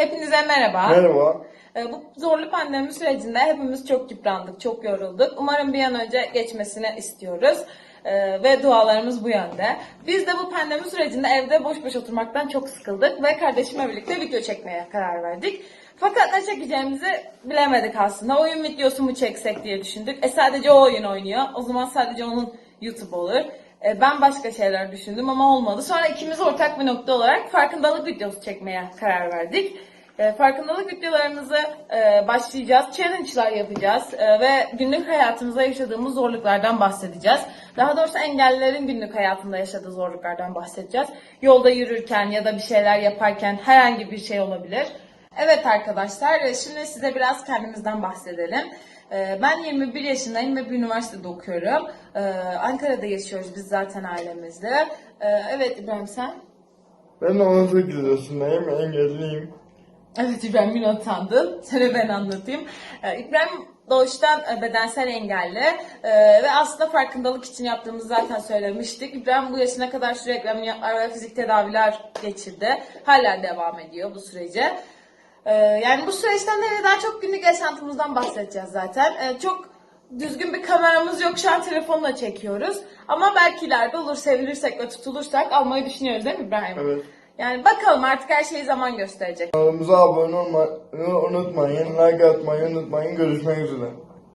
Hepinize merhaba. Merhaba. Ee, Bu zorlu pandemi sürecinde hepimiz çok yıprandık, çok yorulduk. Umarım bir an önce geçmesini istiyoruz. Ee, ve dualarımız bu yönde. Biz de bu pandemi sürecinde evde boş boş oturmaktan çok sıkıldık ve kardeşimle birlikte video çekmeye karar verdik. Fakat ne çekeceğimizi bilemedik aslında. Oyun videosu mu çeksek diye düşündük. E sadece o oyun oynuyor. O zaman sadece onun YouTube olur. E, ben başka şeyler düşündüm ama olmadı. Sonra ikimiz ortak bir nokta olarak farkındalık videosu çekmeye karar verdik. E, farkındalık videolarımızı e, başlayacağız. Challenge'lar yapacağız. Ve günlük hayatımızda yaşadığımız zorluklardan bahsedeceğiz. Daha doğrusu engellilerin günlük hayatında yaşadığı zorluklardan bahsedeceğiz. Yolda yürürken ya da bir şeyler yaparken herhangi bir şey olabilir. Evet arkadaşlar, e, şimdi size biraz kendimizden bahsedelim. E, Ben 21 yaşındayım ve bir üniversitede okuyorum. E, Ankara'da yaşıyoruz biz zaten ailemizle. Evet İbrahim sen? Ben de 18 yaşındayım, engelliyim. Evet İbrahim yine utandın. Sana ben anlatayım. İbrahim doğuştan bedensel engelli Ee, ve aslında farkındalık için yaptığımızı zaten söylemiştik. İbrahim bu yaşına kadar sürekli ameliyatlar ve fizik tedaviler geçirdi. Hala devam ediyor bu sürece. Ee, yani bu süreçten de daha çok günlük yaşantımızdan bahsedeceğiz zaten. Ee, çok düzgün bir kameramız yok. Şu an telefonla çekiyoruz. Ama belki ileride olur sevilirsek ve tutulursak almayı düşünüyoruz değil mi İbrahim? Evet. Yani bakalım artık her şeyi zaman gösterecek. Kanalımıza abone olmayı unutmayın, like atmayı unutmayın. Görüşmek üzere.